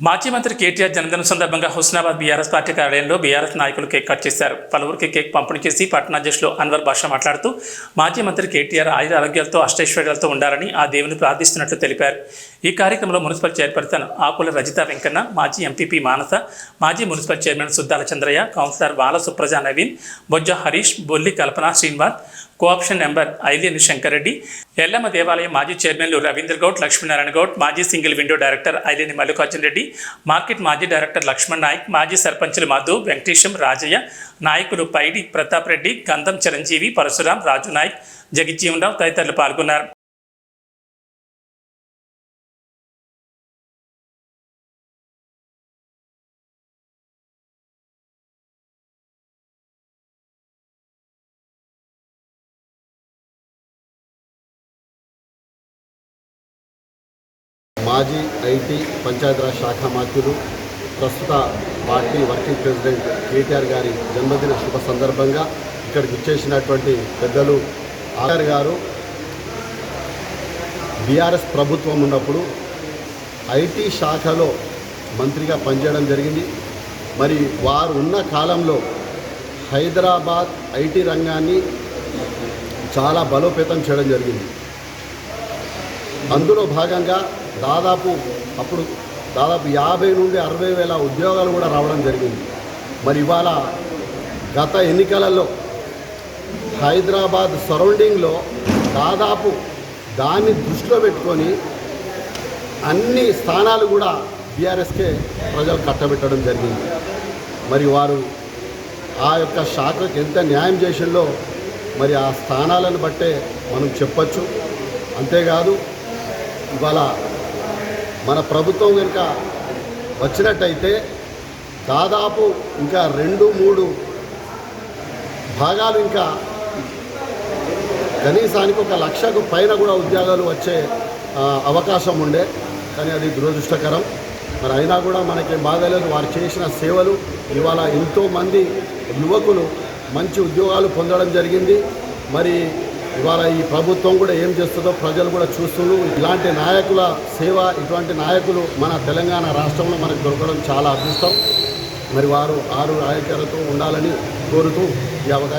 మాజీ మంత్రి కేటీఆర్ జన్మదిన సందర్భంగా హుస్నాబాద్ బీఆర్ఎస్ పార్టీ కార్యాలయంలో బీఆర్ఎస్ నాయకులు కేక్ కట్ చేశారు. పలువురికి కేక్ పంపిణీ చేసి పట్టణ అధ్యక్షులు అన్వర్ బాషా మాట్లాడుతూ మాజీ మంత్రి కేటీఆర్ ఆయుర ఆరోగ్యాలతో అష్టైశ్వర్యాలతో ఉండాలని ఆ దేవుని ప్రార్థిస్తున్నట్లు తెలిపారు. ఈ కార్యక్రమంలో మున్సిపల్ చైర్పర్సన్ ఆకుల రజిత వెంకన్న మాజీ ఎంపీపీ మానస మాజీ municipal chairman Suddala Chandraiah councillor Bala Supraja Naveen Bojja Harish Bolli Kalpana Srinivas cooption number Aideni Shankareddy. Yellamma దేవాలయం మాజీ చైర్మన్లు రవీంద్ర గౌడ్ లక్ష్మీనారాయణ గౌడ్ మాజీ single window director Aideni Mallikarjuna Reddy market మాజీ డైరెక్టర్ లక్ష్మణ్ నాయక్ మాజీ సర్పంచులు మధు వెంకటేశం రాజయ్య నాయకులు పైడి ప్రతాప్ రెడ్డి గంధం చిరంజీవి పరశురాం రాజు నాయక్ జగిజ్జీవనరావు తదితరులు పాల్గొన్నారు. మాజీ ఐటీ పంచాయతీరాజ్ శాఖ మంత్రులు ప్రస్తుత పార్టీ వర్కింగ్ ప్రెసిడెంట్ కేటీఆర్ గారి జన్మదిన శుభ సందర్భంగా ఇక్కడికి ఇచ్చేసినటువంటి పెద్దలు ఆర్ గారు. బీఆర్ఎస్ ప్రభుత్వం ఉన్నప్పుడు ఐటీ శాఖలో మంత్రిగా పనిచేయడం జరిగింది. మరి వారు ఉన్న కాలంలో హైదరాబాద్ ఐటీ రంగాన్ని చాలా బలోపేతం చేయడం జరిగింది. అందులో భాగంగా దాదాపు అప్పుడు దాదాపు యాభై నుండి అరవై వేల ఉద్యోగాలు కూడా రావడం జరిగింది. మరి ఇవాళ గత ఎన్నికలలో హైదరాబాద్ సరౌండింగ్లో దాదాపు దాన్ని దృష్టిలో పెట్టుకొని అన్ని స్థానాలు కూడా బీఆర్ఎస్కే ప్రజలు కట్టబెట్టడం జరిగింది. మరి వారు ఆ యొక్క శాఖకు ఎంత న్యాయం చేసిందో మరి ఆ స్థానాలను బట్టే మనం చెప్పచ్చు. అంతేకాదు ఇవాళ మన ప్రభుత్వం కనుక వచ్చినట్టయితే దాదాపు ఇంకా రెండు మూడు భాగాలు ఇంకా కనీసానికి ఒక లక్షకు పైన కూడా ఉద్యోగాలు వచ్చే అవకాశం ఉండే. కానీ అది దురదృష్టకరం. మరి అయినా కూడా మనకి బాధలేదు వారు చేసిన సేవలు ఇవాళ ఎంతోమంది యువకులు మంచి ఉద్యోగాలు పొందడం జరిగింది. మరి ఇవాళ ఈ ప్రభుత్వం కూడా ఏం చేస్తుందో ప్రజలు కూడా చూస్తున్నారు ఇలాంటి నాయకుల సేవ ఇటువంటి నాయకులు మన తెలంగాణ రాష్ట్రంలో మనకు దొరకడం చాలా అదృష్టం. మరి వారు ఆరు నాయకులతో ఉండాలని కోరుతూ ఈ అవకాశం